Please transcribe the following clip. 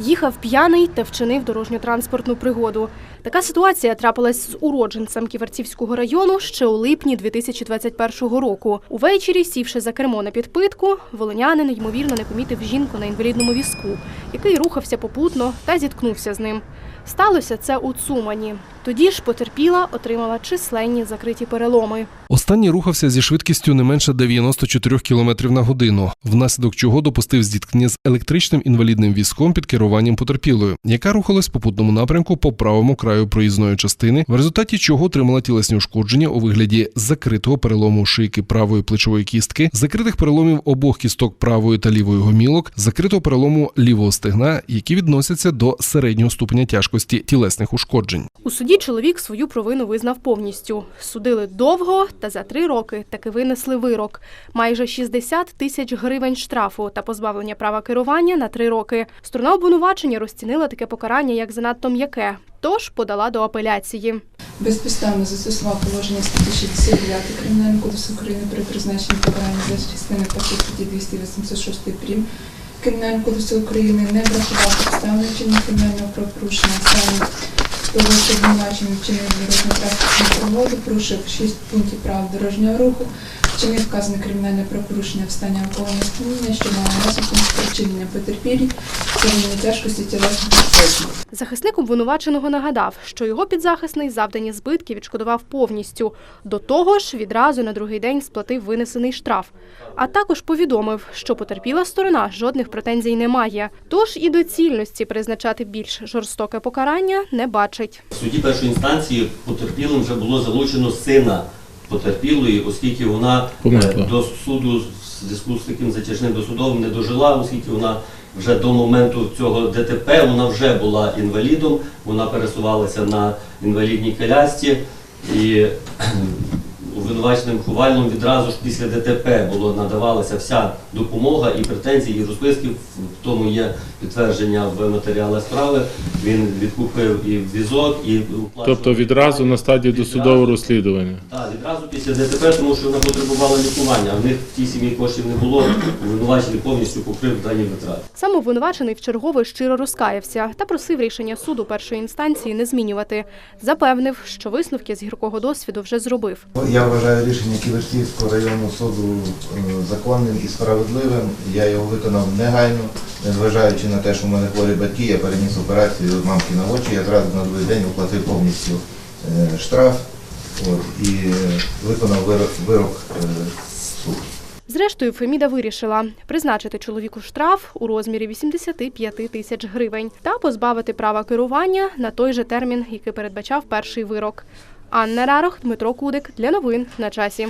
Їхав п'яний та вчинив дорожньо-транспортну пригоду. Така ситуація трапилась з уродженцем Ківерцівського району ще у липні 2021 року. Увечері, сівши за кермо на підпитку, волонянин ймовірно не помітив жінку на інвалідному візку, який рухався попутно та зіткнувся з ним. Сталося це у Цумані. Тоді ж потерпіла отримала численні закриті переломи. Останній рухався зі швидкістю не менше 94 км на годину, внаслідок чого допустив зіткнення з електричним інвалідним візком під керуванням потерпілою, яка рухалась в попутному напрямку по правому краю проїзної частини, в результаті чого отримала тілесні ушкодження у вигляді закритого перелому шийки правої плечової кістки, закритих переломів обох кісток правої та лівої гомілок, закритого перелому лівого стегна, які відносяться до середнього ступеня тяжкості тілесних ушкоджень. У суді чоловік свою провину визнав повністю. Судили довго та за три роки таки винесли вирок. Майже 60 тисяч гривень штрафу та позбавлення права керування на три роки. Сторона обвинувачення розцінила таке покарання як занадто м'яке, тож подала до апеляції. Безпідставно застосував положення статті 69 Кримінального кодексу України при призначенні покарання за частини першої статті 286 прим. Кримінального кодексу України не врахував підстави вчинення кримінального правопорушення, саме того, що обвинувачений вчинив дорожньо транспортну пригоду, порушив 6 пунктів прав дорожнього руху, вчинив вказане кримінальне правопорушення в стані алкогольного сп'яніння, що має наслідком спричинення потерпілі, порівняння тяжкості тілесних ушкоджень. Захисник обвинуваченого нагадав, що його підзахисний завдані збитки відшкодував повністю. До того ж, відразу на другий день сплатив винесений штраф. А також повідомив, що потерпіла сторона жодних претензій не має. Тож і доцільності призначати більш жорстоке покарання не бачить. В суді першої інстанції потерпілим вже було залучено сина потерпілої, оскільки вона е, до суду в зв'язку з таким затяжним досудовим не дожила, оскільки вона вже до моменту цього ДТП вона вже була інвалідом, вона пересувалася на інвалідній колясці. І обвинуваченим ховальним відразу ж після ДТП було надавалася вся допомога і претензії, і розписки. В тому є підтвердження в матеріалах справи. Він відкупив і візок, і оплачував- Тобто відразу на стадії досудового розслідування. Так, відразу після ДТП, тому що вона потребувала лікування. А в них в тій сім'ї коштів не було. Обвинувачений повністю покрив дані витрати. Сам обвинувачений вчергове щиро розкаявся та просив рішення суду першої інстанції не змінювати. Запевнив, що висновки з гіркого досвіду вже зробив. Я вважаю рішення Ківерцівського районного суду е, законним і справедливим. Я його виконав негайно, незважаючи на те, що в мене хворі батьки, я переніс операцію мамки на очі, я зразу на другий день оплатив повністю е, штраф от, і виконав вирок, вирок е, суду. Зрештою, Феміда вирішила призначити чоловіку штраф у розмірі 85 тисяч гривень та позбавити права керування на той же термін, який передбачав перший вирок. Анна Рарох, Дмитро Кудик для новин на часі.